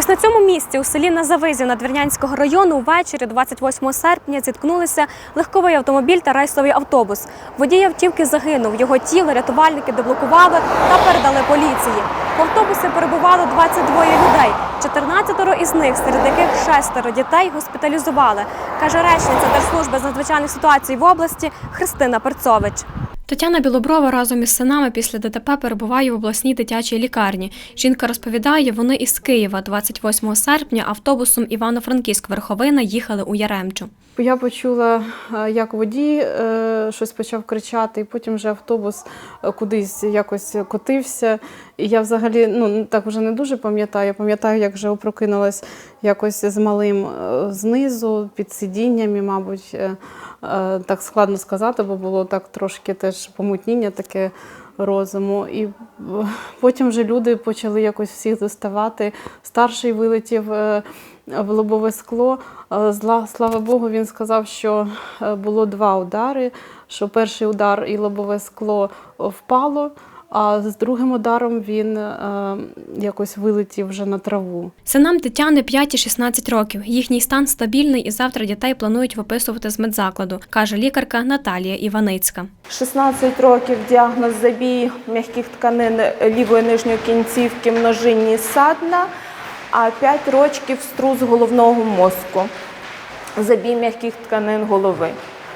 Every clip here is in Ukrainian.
Ось на цьому місці у селі Назавизів Надвірнянського району ввечері 28 серпня зіткнулися легковий автомобіль та рейсовий автобус. Водій автівки загинув. Його тіло рятувальники деблокували та передали поліції. В автобусі перебувало 22 людей. 14 із них, серед яких шестеро дітей, госпіталізували, каже речниця Держслужби з надзвичайних ситуацій в області Христина Перцович. Тетяна Білоброва разом із синами після ДТП перебуває в обласній дитячій лікарні. Жінка розповідає, вони із Києва 28 серпня автобусом Івано-Франківськ-Верховина їхали у Яремчу. Я почула, е, як водій е, щось почав кричати, і потім вже автобус е, кудись якось котився. І я взагалі ну, так вже не дуже пам'ятаю. Я пам'ятаю, як вже опрокинулась якось з малим знизу, під сидіннями, мабуть. Так складно сказати, бо було так трошки теж помутніння таке розуму. І е, потім вже люди почали якось всіх доставати. Старший вилетів е, в лобове скло. Е, Слава Богу, він сказав, що було два удари. Що перший удар і лобове скло впало, а з другим ударом він е, якось вилетів вже на траву. Синам Тетяни 5 і 16 років. Їхній стан стабільний і завтра дітей планують виписувати з медзакладу, каже лікарка Наталія Іваницька. 16 років діагноз забій м'яких тканин лівої нижньої кінцівки множинні садна, а 5 років струс головного мозку, забій м'яких тканин голови.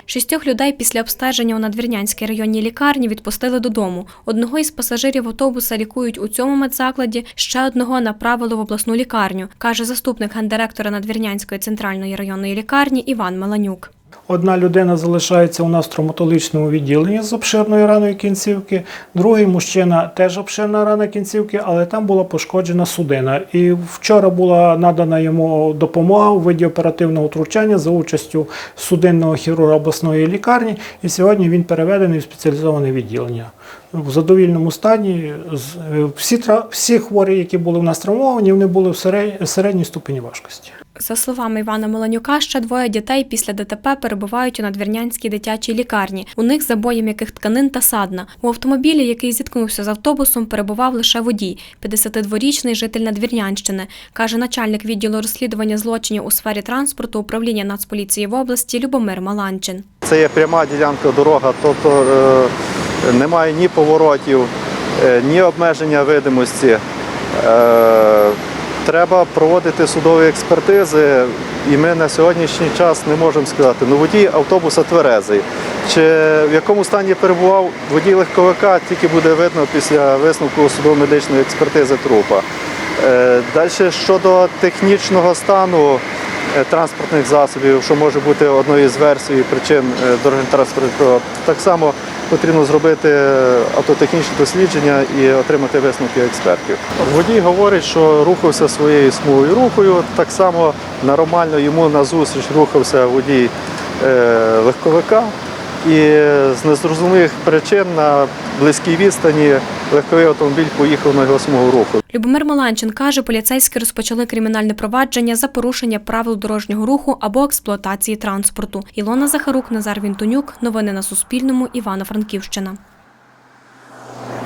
Шістьох людей після обстеження у надвірнянській районній лікарні відпустили додому. Одного із пасажирів автобуса лікують у цьому медзакладі, ще одного направили в обласну лікарню, каже заступник гендиректора Надвірнянської центральної районної лікарні Іван Меланюк. Одна людина залишається у нас в травматологічному відділенні з обширною раною кінцівки, другий мужчина теж обширна рана кінцівки, але там була пошкоджена судина. І вчора була надана йому допомога у виді оперативного втручання за участю судинного хірурга обласної лікарні. І сьогодні він переведений в спеціалізоване відділення. В задовільному стані З- е, всі, всі хворі, які були в нас травмовані, вони були в середній, середній ступені важкості. За словами Івана Меланюка, ще двоє дітей після ДТП перебувають у надвірнянській дитячій лікарні. У них забої м'яких тканин та садна. У автомобілі, який зіткнувся з автобусом, перебував лише водій, 52-річний житель Надвірнянщини, каже начальник відділу розслідування злочинів у сфері транспорту управління Нацполіції в області Любомир Маланчин. Це є пряма ділянка дорога, тобто е, немає ні поворотів, е, ні обмеження видимості. Е, треба проводити судові експертизи, і ми на сьогоднішній час не можемо сказати, ну водій автобуса тверезий. Чи в якому стані перебував водій легковика, тільки буде видно після висновку судово-медичної експертизи трупа. Е, Далі щодо технічного стану транспортних засобів, що може бути одною з версій причин е, дорожньо-транспортних так само потрібно зробити е, автотехнічні дослідження і отримати висновки експертів. Водій говорить, що рухався своєю смугою рухою, так само нормально йому назустріч рухався водій е, легковика. І з незрозумілих причин на близькій відстані легковий автомобіль поїхав на його смугу руху. Любомир Маланчин каже, поліцейські розпочали кримінальне провадження за порушення правил дорожнього руху або експлуатації транспорту. Ілона Захарук, Назар Вінтонюк. Новини на Суспільному. Івано-Франківщина.